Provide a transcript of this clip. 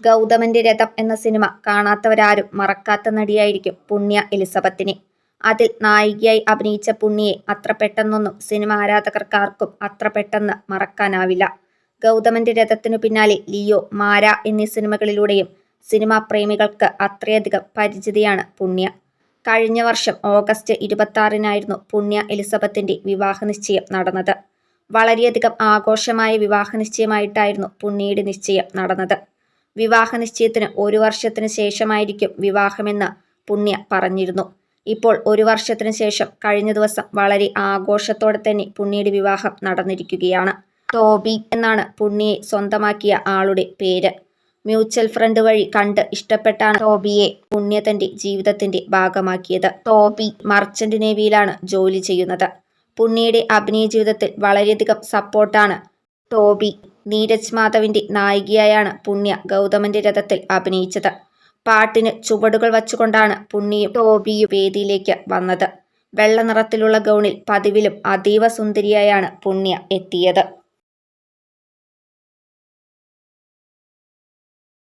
ഗൗതമന്റെ രഥം എന്ന സിനിമ കാണാത്തവരാരും മറക്കാത്ത നടിയായിരിക്കും പുണ്യ എലിസബത്തിനെ അതിൽ നായികയായി അഭിനയിച്ച പുണ്യയെ അത്ര പെട്ടെന്നൊന്നും സിനിമ ആരാധകർക്കാർക്കും അത്ര പെട്ടെന്ന് മറക്കാനാവില്ല. ഗൗതമന്റെ രഥത്തിനു പിന്നാലെ ലിയോ, മാര എന്നീ സിനിമകളിലൂടെയും സിനിമാ പ്രേമികൾക്ക് അത്രയധികം പരിചിതയാണ് പുണ്യ. കഴിഞ്ഞ വർഷം ഓഗസ്റ്റ് ഇരുപത്തിയാറിനായിരുന്നു പുണ്യ എലിസബത്തിന്റെ വിവാഹ നിശ്ചയം നടന്നത്. വളരെയധികം ആഘോഷമായ വിവാഹ നിശ്ചയമായിട്ടായിരുന്നു പുണ്യയുടെ നിശ്ചയം നടന്നത്. വിവാഹനിശ്ചയത്തിന് ഒരു വർഷത്തിന് ശേഷമായിരിക്കും വിവാഹമെന്ന് പുണ്യ പറഞ്ഞിരുന്നു. ഇപ്പോൾ ഒരു വർഷത്തിന് ശേഷം കഴിഞ്ഞ ദിവസം വളരെ ആഘോഷത്തോടെ തന്നെ പുണ്യയുടെ വിവാഹം നടന്നിരിക്കുകയാണ്. ടോബി എന്നാണ് പുണ്യയെ സ്വന്തമാക്കിയ ആളുടെ പേര്. മ്യൂച്വൽ ഫ്രണ്ട് വഴി കണ്ട് ഇഷ്ടപ്പെട്ടാണ് ടോബിയെ പുണ്യ തന്റെ ജീവിതത്തിന്റെ ഭാഗമാക്കിയത്. ടോബി മർച്ചന്റ് നേവിയിലാണ് ജോലി ചെയ്യുന്നത്. പുണ്യയുടെ അഭിനയ ജീവിതത്തിൽ വളരെയധികം സപ്പോർട്ടാണ് ടോബി. നീരജ് മാധവിന്റെ നായികയായാണ് പുണ്യ ഗൗതമന്റെ രഥത്തിൽ അഭിനയിച്ചത്. പാട്ടിന് ചുവടുകൾ വച്ചുകൊണ്ടാണ് പുണ്യയും ടോബിയും വേദിയിലേക്ക് വന്നത്. വെള്ള നിറത്തിലുള്ള ഗൗണിൽ പതിവിലും അതീവ സുന്ദരിയായാണ് പുണ്യ എത്തിയത്.